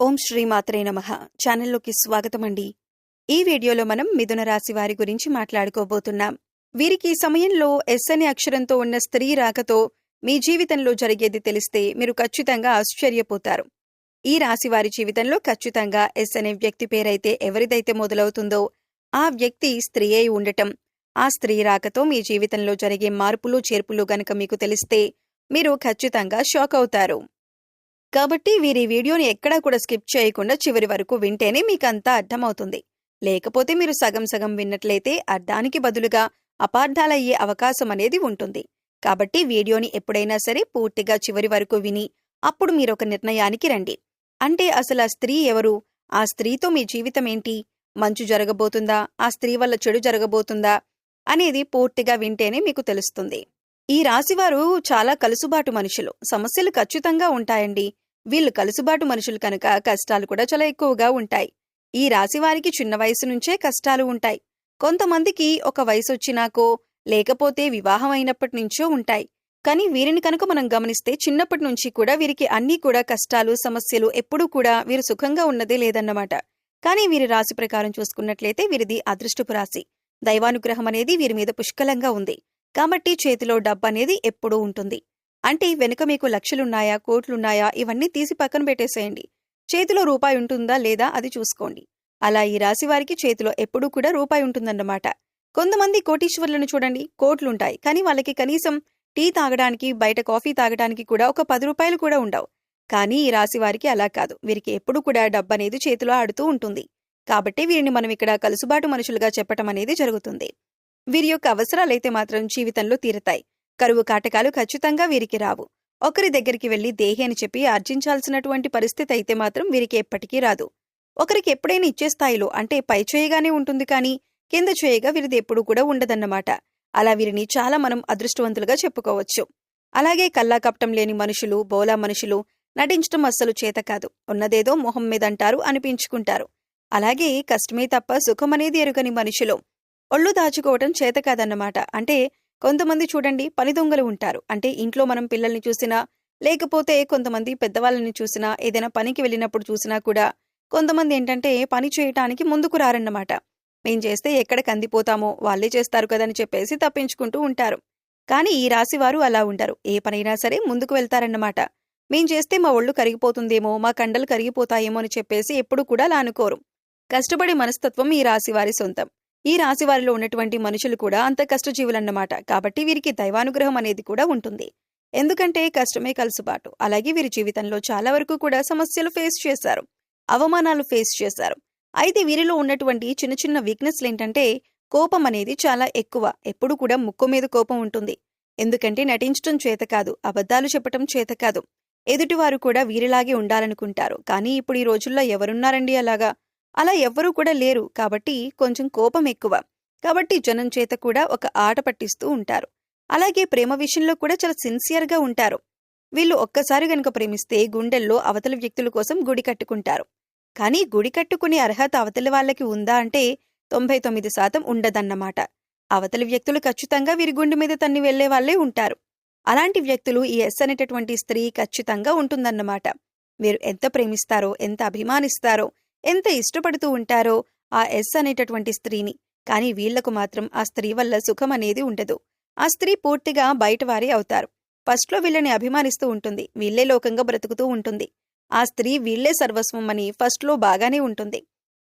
ఓం శ్రీ మాత్రే నమః. ఛానల్లోకి స్వాగతం అండి ఈ వీడియోలో మనం మిథున రాశి వారి గురించి మాట్లాడుకోబోతున్నాం. వీరికి సమయంలో ఎస్ అనే అక్షరంతో ఉన్న స్త్రీ రాకతో మీ జీవితంలో జరిగేది తెలిస్తే మీరు ఖచ్చితంగా ఆశ్చర్యపోతారు. ఈ రాశి వారి జీవితంలో ఖచ్చితంగా ఎస్ అనే వ్యక్తి పేరైతే ఎవరిదైతే మొదలవుతుందో ఆ వ్యక్తి స్త్రీ అయి ఉండటం. ఆ స్త్రీ రాకతో మీ జీవితంలో జరిగే మార్పులు చేర్పులు గనక మీకు తెలిస్తే మీరు ఖచ్చితంగా షాక్ అవుతారు. కాబట్టి వీరి వీడియోని ఎక్కడా కూడా స్కిప్ చేయకుండా చివరి వరకు వింటేనే మీకంతా అర్థమవుతుంది. లేకపోతే మీరు సగం సగం విన్నట్లయితే అర్థానికి బదులుగా అపార్థాలయ్యే అవకాశం అనేది ఉంటుంది. కాబట్టి వీడియోని ఎప్పుడైనా సరే పూర్తిగా చివరి వరకు విని అప్పుడు మీరొక నిర్ణయానికి రండి. అంటే అసలు ఆ స్త్రీ ఎవరు? ఆ స్త్రీతో మీ జీవితం ఏంటి మంచు జరగబోతుందా? ఆ స్త్రీ వల్ల చెడు జరగబోతుందా? అనేది పూర్తిగా వింటేనే మీకు తెలుస్తుంది. ఈ రాశివారు చాలా కలుసుబాటు మనుషులు. సమస్యలు ఖచ్చితంగా ఉంటాయండి. వీళ్ళు కలుసుబాటు మనుషులు కనుక కష్టాలు కూడా చాలా ఎక్కువగా ఉంటాయి. ఈ రాశివారికి చిన్న వయసు నుంచే కష్టాలు ఉంటాయి. కొంతమందికి ఒక వయసు వచ్చినాకో లేకపోతే వివాహం అయినప్పటి నుంచో ఉంటాయి. కానీ వీరిని కనుక మనం గమనిస్తే చిన్నప్పటి నుంచి కూడా వీరికి అన్నీ కూడా కష్టాలు సమస్యలు ఎప్పుడూ కూడా వీరు సుఖంగా ఉన్నదే లేదన్నమాట. కానీ వీరి రాశి ప్రకారం చూసుకున్నట్లయితే వీరిది అదృష్టపు రాశి. దైవానుగ్రహం అనేది వీరి మీద పుష్కలంగా ఉంది. కాబట్టి చేతిలో డబ్బు అనేది ఎప్పుడూ ఉంటుంది. అంటే వెనుక మీకు లక్షలున్నాయా కోట్లున్నాయా ఇవన్నీ తీసి పక్కన పెట్టేసేయండి. చేతిలో రూపాయి ఉంటుందా లేదా అది చూసుకోండి. అలా ఈ రాశి వారికి చేతిలో ఎప్పుడూ కూడా రూపాయి ఉంటుందన్నమాట. కొంతమంది కోటీశ్వర్లను చూడండి కోట్లుంటాయి. కానీ వాళ్ళకి కనీసం టీ తాగడానికి బయట కాఫీ తాగడానికి కూడా ఒక పది రూపాయలు కూడా ఉండవు. కానీ ఈ రాశి వారికి అలా కాదు. వీరికి ఎప్పుడు కూడా డబ్బు అనేది చేతిలో ఆడుతూ ఉంటుంది. కాబట్టి వీరిని మనం ఇక్కడ కలుసుబాటు మనుషులుగా చెప్పటం అనేది జరుగుతుంది. వీరి యొక్క అవసరాలైతే మాత్రం జీవితంలో తీరతాయి. కరువు కాటకాలు ఖచ్చితంగా వీరికి రావు. ఒకరి దగ్గరికి వెళ్ళి దేహి అని చెప్పి ఆర్జించాల్సినటువంటి పరిస్థితి అయితే మాత్రం వీరికి ఎప్పటికీ రాదు. ఒకరికి ఎప్పుడైనా ఇచ్చే స్థాయిలో అంటే పై చేయగానే ఉంటుంది కానీ కింద చేయగా వీరిది ఎప్పుడూ కూడా ఉండదన్నమాట. అలా వీరిని చాలా మనం అదృష్టవంతులుగా చెప్పుకోవచ్చు. అలాగే కల్లాకప్టం లేని మనుషులు బోలా మనుషులు నటించటం అస్సలు చేత కాదు. ఉన్నదేదో మొహం మీద అంటారు అనిపించుకుంటారు. అలాగే కష్టమే తప్ప సుఖమనేది ఎరుగని మనుషులు ఒళ్ళు దాచుకోవటం చేత కాదన్నమాట. అంటే కొంతమంది చూడండి పని దొంగలు ఉంటారు. అంటే ఇంట్లో మనం పిల్లల్ని చూసినా లేకపోతే కొంతమంది పెద్దవాళ్ళని చూసినా ఏదైనా పనికి వెళ్ళినప్పుడు చూసినా కూడా కొంతమంది ఏంటంటే పని చేయటానికి ముందుకు రారన్నమాట. మేం చేస్తే ఎక్కడ కందిపోతామో వాళ్ళే చేస్తారు కదని చెప్పేసి తప్పించుకుంటూ ఉంటారు. కానీ ఈ రాశి వారు అలా ఉండరు. ఏ పనైనా సరే ముందుకు వెళ్తారన్నమాట. మేం చేస్తే మా ఒళ్ళు కరిగిపోతుందేమో మా కండలు కరిగిపోతాయేమో అని చెప్పేసి ఎప్పుడు కూడా అలా అనుకోరు కష్టపడే మనస్తత్వం ఈ రాశి వారి సొంతం. ఈ రాశి వారిలో ఉన్నటువంటి మనుషులు కూడా అంత కష్టజీవులన్నమాట. కాబట్టి వీరికి దైవానుగ్రహం అనేది కూడా ఉంటుంది. ఎందుకంటే కష్టమే కలుసుబాటు. అలాగే వీరి జీవితంలో చాలా వరకు కూడా సమస్యలు ఫేస్ చేశారు. అవమానాలు ఫేస్ చేశారు. అయితే వీరిలో ఉన్నటువంటి చిన్న చిన్న వీక్నెస్లు ఏంటంటే కోపం అనేది చాలా ఎక్కువ. ఎప్పుడు కూడా ముక్కు మీద కోపం ఉంటుంది. ఎందుకంటే నటించటం చేత కాదు అబద్ధాలు చెప్పటం చేత కాదు. ఎదుటివారు కూడా వీరిలాగే ఉండాలనుకుంటారు. కానీ ఇప్పుడు ఈ రోజుల్లో ఎవరున్నారండి అలాగా? అలా ఎవ్వరూ కూడా లేరు. కాబట్టి కొంచెం కోపం ఎక్కువ. కాబట్టి జనం చేత కూడా ఒక ఆట పట్టిస్తూ ఉంటారు. అలాగే ప్రేమ విషయంలో కూడా చాలా సిన్సియర్గా ఉంటారు. వీళ్ళు ఒక్కసారి గనుక ప్రేమిస్తే గుండెల్లో అవతల వ్యక్తుల కోసం గుడి కట్టుకుంటారు. కానీ గుడి కట్టుకునే అర్హత అవతలి వాళ్ళకి ఉందా అంటే తొంభై తొమ్మిది శాతం ఉండదన్నమాట. అవతలి వ్యక్తులు ఖచ్చితంగా వీరి గుండె మీద తన్ని వెళ్ళే వాళ్ళే ఉంటారు. అలాంటి వ్యక్తులు ఈ ఎస్ అనేటటువంటి స్త్రీ ఖచ్చితంగా ఉంటుందన్నమాట. మీరు ఎంత ప్రేమిస్తారో ఎంత అభిమానిస్తారో ఎంత ఇష్టపడుతూ ఉంటారో ఆ ఎస్ అనేటటువంటి స్త్రీని. కానీ వీళ్ళకు మాత్రం ఆ స్త్రీ వల్ల సుఖం అనేది ఉండదు. ఆ స్త్రీ పూర్తిగా బయటవారి అవుతారు. ఫస్ట్లో వీళ్ళని అభిమానిస్తూ ఉంటుంది. వీళ్ళే లోకంగా బ్రతుకుతూ ఉంటుంది. ఆ స్త్రీ వీళ్ళే సర్వస్వం అని ఫస్ట్లో బాగానే ఉంటుంది.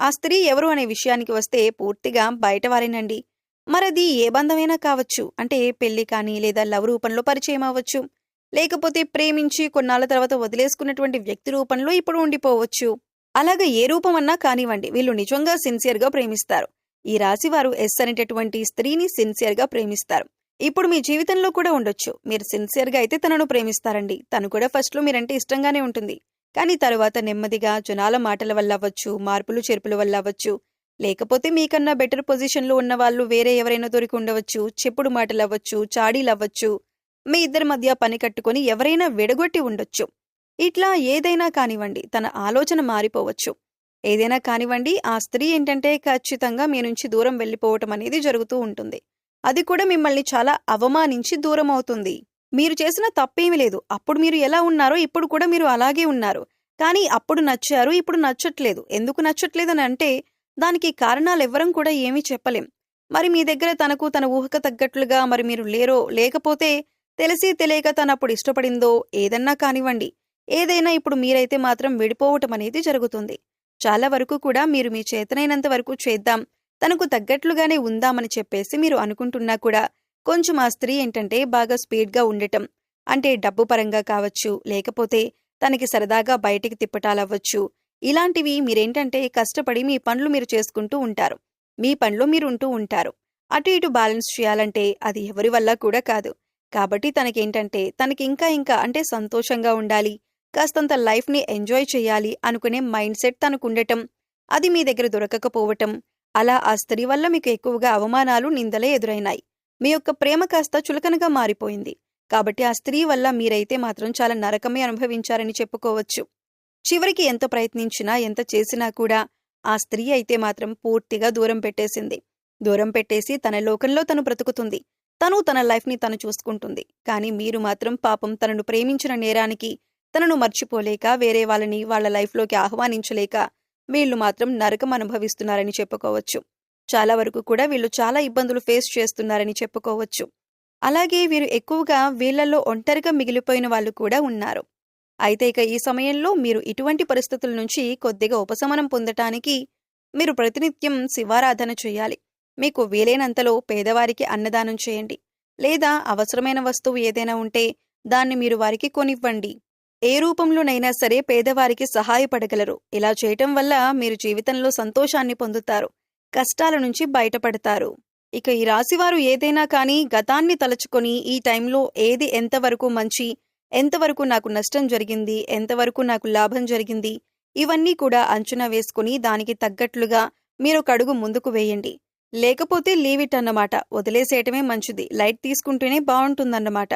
ఆ స్త్రీ ఎవరు అనే విషయానికి వస్తే పూర్తిగా బయటవారేనండి. మరది ఏ బంధమైనా కావచ్చు. అంటే పెళ్ళి కానీ లేదా లవ్ రూపంలో పరిచయం అవ్వచ్చు. లేకపోతే ప్రేమించి కొన్నాళ్ళ తర్వాత వదిలేసుకున్నటువంటి వ్యక్తి రూపంలో ఇప్పుడు ఉండిపోవచ్చు. అలాగే ఏ రూపమన్నా కానివ్వండి వీళ్ళు నిజంగా సిన్సియర్గా ప్రేమిస్తారు. ఈ రాశి వారు ఎస్ అనేటటువంటి స్త్రీని సిన్సియర్గా ప్రేమిస్తారు. ఇప్పుడు మీ జీవితంలో కూడా ఉండొచ్చు. మీరు సిన్సియర్గా అయితే తనను ప్రేమిస్తారండి. తను కూడా ఫస్ట్లో మీరంటే ఇష్టంగానే ఉంటుంది. కానీ తరువాత నెమ్మదిగా జనాల మాటల వల్ల అవ్వచ్చు మార్పులు చేర్పుల వల్ల అవ్వచ్చు లేకపోతే మీకన్నా బెటర్ పొజిషన్లో ఉన్న వాళ్ళు వేరే ఎవరైనా దొరికి ఉండవచ్చు చెప్పుడు మాటలు అవ్వచ్చు చాడీలు అవ్వచ్చు మీ ఇద్దరి మధ్య పని కట్టుకొని ఎవరైనా విడగొట్టి ఉండొచ్చు. ఇట్లా ఏదైనా కానివ్వండి తన ఆలోచన మారిపోవచ్చు. ఏదైనా కానివ్వండి ఆ స్త్రీ ఏంటంటే ఖచ్చితంగా మీ నుంచి దూరం వెళ్ళిపోవటం అనేది జరుగుతూ ఉంటుంది. అది కూడా మిమ్మల్ని చాలా అవమానించి దూరం అవుతుంది. మీరు చేసిన తప్పేమీ లేదు. అప్పుడు మీరు ఎలా ఉన్నారో ఇప్పుడు కూడా మీరు అలాగే ఉన్నారు. కానీ అప్పుడు నచ్చారు ఇప్పుడు నచ్చట్లేదు. ఎందుకు నచ్చట్లేదని అంటే దానికి కారణాలు ఎవ్వరం కూడా ఏమీ చెప్పలేం. మరి మీ దగ్గర తనకు తన ఊహకు తగ్గట్లుగా మరి మీరు లేరో లేకపోతే తెలిసి తెలియక తను అప్పుడు ఇష్టపడిందో ఏదన్నా కానివ్వండి. ఏదైనా ఇప్పుడు మీరైతే మాత్రం విడిపోవటం అనేది జరుగుతుంది. చాలా వరకు కూడా మీరు మీ చేతనైనంత వరకు చేద్దాం తనకు తగ్గట్లుగానే ఉందామని చెప్పేసి మీరు అనుకుంటున్నా కూడా కొంచెం ఆ స్త్రీ ఏంటంటే బాగా స్పీడ్గా ఉండటం అంటే డబ్బు పరంగా కావచ్చు లేకపోతే తనకి సరదాగా బయటికి తిప్పటాలవ్వచ్చు ఇలాంటివి మీరేంటంటే కష్టపడి మీ పనులు మీరు చేసుకుంటూ ఉంటారు. మీ పనులు మీరు ఉంటూ ఉంటారు. అటు ఇటు బ్యాలెన్స్ చేయాలంటే అది ఎవరి వల్ల కూడా కాదు. కాబట్టి తనకేంటంటే తనకి ఇంకా ఇంకా అంటే సంతోషంగా ఉండాలి కాస్తంత లైఫ్ని ఎంజాయ్ చేయాలి అనుకునే మైండ్ సెట్ తనకు ఉండటం అది మీ దగ్గర దొరకకపోవటం అలా ఆ స్త్రీ వల్ల మీకు ఎక్కువగా అవమానాలు నిందలే ఎదురైనాయి. మీ యొక్క ప్రేమ కాస్త చులకనగా మారిపోయింది. కాబట్టి ఆ స్త్రీ వల్ల మీరైతే మాత్రం చాలా నరకమే అనుభవించారని చెప్పుకోవచ్చు. చివరికి ఎంత ప్రయత్నించినా ఎంత చేసినా కూడా ఆ స్త్రీ అయితే మాత్రం పూర్తిగా దూరం పెట్టేసింది. దూరం పెట్టేసి తన లోకంలో తను బ్రతుకుతుంది. తను తన లైఫ్ని తను చూసుకుంటుంది. కానీ మీరు మాత్రం పాపం తనను ప్రేమించిన నేరానికి తనను మర్చిపోలేక వేరే వాళ్ళని వాళ్ళ లైఫ్లోకి ఆహ్వానించలేక వీళ్ళు మాత్రం నరకం అనుభవిస్తున్నారని చెప్పుకోవచ్చు. చాలా వరకు కూడా వీళ్ళు చాలా ఇబ్బందులు ఫేస్ చేస్తున్నారని చెప్పుకోవచ్చు. అలాగే వీరు ఎక్కువగా వీళ్ళలో ఒంటరిగా మిగిలిపోయిన వాళ్ళు కూడా ఉన్నారు. అయితే ఇక ఈ సమయంలో మీరు ఇటువంటి పరిస్థితుల నుంచి కొద్దిగా ఉపశమనం పొందటానికి మీరు ప్రతినిత్యం శివారాధన చేయాలి. మీకు వీలైనంతలో పేదవారికి అన్నదానం చేయండి. లేదా అవసరమైన వస్తువు ఏదైనా ఉంటే దాన్ని మీరు వారికి కొనివ్వండి. ఏ రూపంలోనైనా సరే పేదవారికి సహాయపడగలరు. ఇలా చేయటం వల్ల మీరు జీవితంలో సంతోషాన్ని పొందుతారు. కష్టాల నుంచి బయటపడతారు. ఇక ఈ రాశివారు ఏదైనా కానీ గతాన్ని తలుచుకొని ఈ టైంలో ఏది ఎంతవరకు మంచి ఎంతవరకు నాకు నష్టం జరిగింది ఎంతవరకు నాకు లాభం జరిగింది ఇవన్నీ కూడా అంచనా వేసుకుని దానికి తగ్గట్లుగా మీరు ఒక అడుగు ముందుకు వేయండి. లేకపోతే లీవ్ ఇట్ అన్నమాట. వదిలేసేయటమే మంచిది. లైట్ తీసుకుంటేనే బాగుంటుందన్నమాట.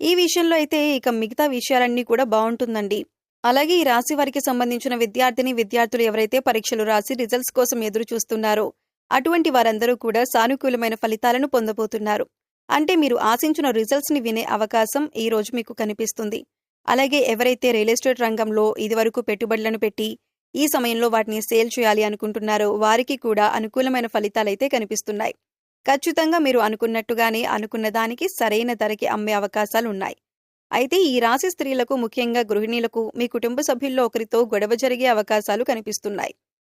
ఈ విషయంలో అయితే ఇక మిగతా విషయాలన్నీ కూడా బాగుంటుందండి. అలాగే ఈ రాశి వారికి సంబంధించిన విద్యార్థిని విద్యార్థులు ఎవరైతే పరీక్షలు రాసి రిజల్ట్స్ కోసం ఎదురు చూస్తున్నారో అటువంటి వారందరూ కూడా సానుకూలమైన ఫలితాలను పొందబోతున్నారు. అంటే మీరు ఆశించిన రిజల్ట్స్ని వినే అవకాశం ఈ రోజు మీకు కనిపిస్తుంది. అలాగే ఎవరైతే రియల్ ఎస్టేట్ రంగంలో ఇదివరకు పెట్టుబడులను పెట్టి ఈ సమయంలో వాటిని సేల్ చేయాలి అనుకుంటున్నారో వారికి కూడా అనుకూలమైన ఫలితాలైతే కనిపిస్తున్నాయి. ఖచ్చితంగా మీరు అనుకున్నట్టుగానే అనుకున్న దానికి సరైన ధరకి అమ్మే అవకాశాలు ఉన్నాయి. అయితే ఈ రాశి స్త్రీలకు ముఖ్యంగా గృహిణీలకు మీ కుటుంబ సభ్యుల్లో ఒకరితో గొడవ జరిగే అవకాశాలు కనిపిస్తున్నాయి.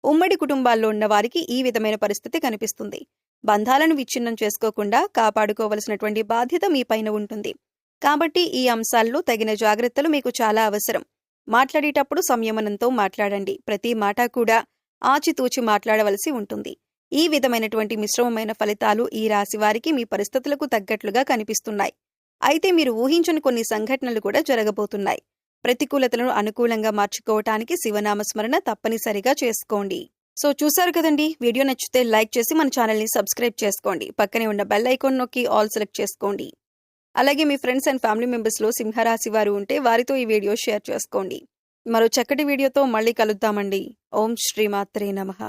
ఉమ్మడి కుటుంబాల్లో ఉన్న వారికి ఈ విధమైన పరిస్థితి కనిపిస్తుంది. బంధాలను విచ్ఛిన్నం చేసుకోకుండా కాపాడుకోవలసినటువంటి బాధ్యత మీ పైన ఉంటుంది. కాబట్టి ఈ అంశాల్లో తగిన జాగ్రత్తలు మీకు చాలా అవసరం. మాట్లాడేటప్పుడు సంయమనంతో మాట్లాడండి. ప్రతి మాట కూడా ఆచితూచి మాట్లాడవలసి ఉంటుంది. ఈ విధమైనటువంటి మిశ్రమమైన ఫలితాలు ఈ రాశి వారికి మీ పరిస్థితులకు తగ్గట్లుగా కనిపిస్తున్నాయి. అయితే మీరు ఊహించని కొన్ని సంఘటనలు కూడా జరగబోతున్నాయి. ప్రతికూలతలను అనుకూలంగా మార్చుకోవటానికి శివనామస్మరణ తప్పనిసరిగా చేసుకోండి. సో చూసారు కదండి? వీడియో నచ్చితే లైక్ చేసి మన ఛానల్ని సబ్స్క్రైబ్ చేసుకోండి. పక్కనే ఉన్న బెల్ ఐకాన్ నొక్కి ఆల్ సెలెక్ట్ చేసుకోండి. అలాగే మీ ఫ్రెండ్స్ అండ్ ఫ్యామిలీ మెంబర్స్లో సింహరాశి వారు ఉంటే వారితో ఈ వీడియో షేర్ చేసుకోండి. మరో చక్కటి వీడియోతో మళ్ళీ కలుద్దామండి. ఓం శ్రీమాత్రే నమః.